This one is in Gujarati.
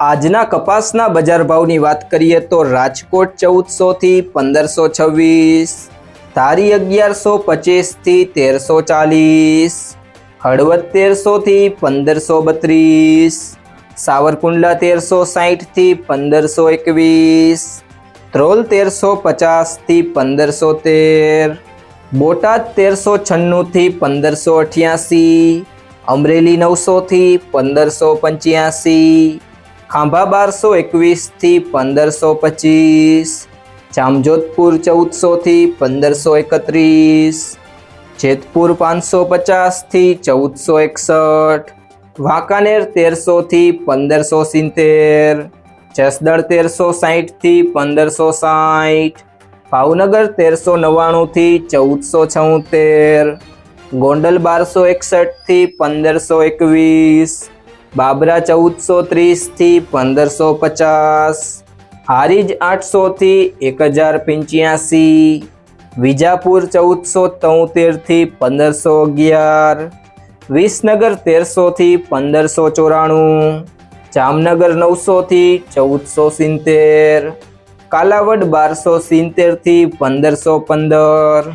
આજના કપાસના બજાર ભાવની વાત કરીએ તો રાજકોટ ચૌદસો થી પંદરસો છવ્વીસ, ધારી અગિયારસો પચીસથી તેરસો ચાલીસ, હળવદ તેરસોથી પંદરસો બત્રીસ, સાવરકુંડલા તેરસો સાહીઠથી પંદરસો એકવીસ, ધ્રોલ તેરસો પચાસથી પંદરસો તેર, બોટાદ તેરસો છન્નુંથી પંદરસો અઠ્યાસી, અમરેલી નવસોથી પંદરસો પંચ્યાસી ખાંભા બારસો એકવીસથી પંદરસો પચીસ. જામજોધપુર ચૌદસોથી પંદરસો એકત્રીસ. જેતપુર પાંચસો પચાસથી ચૌદસો એકસઠ. વાંકાનેર તેરસોથી પંદરસો સિત્તેર. જસદળ તેરસો સાહીઠથી પંદરસો સાઠ ભાવનગર તેરસો નવ્વાણુંથી ચૌદસો છોતેર. ગોંડલ બારસો એકસઠથી પંદરસો એકવીસ. બાબરા ચૌદસો ત્રીસથી પંદરસો પચાસ, હારીજ આઠસોથી એક હજાર પંચ્યાસી, વિજાપુર ચૌદસો તોતેરથી પંદરસો અગિયાર, વિસનગર તેરસોથી પંદરસો ચોરાણું, જામનગર નવસોથી ચૌદસો સિત્તેર, કાલાવડ બારસો સિત્તેરથી પંદરસો પંદર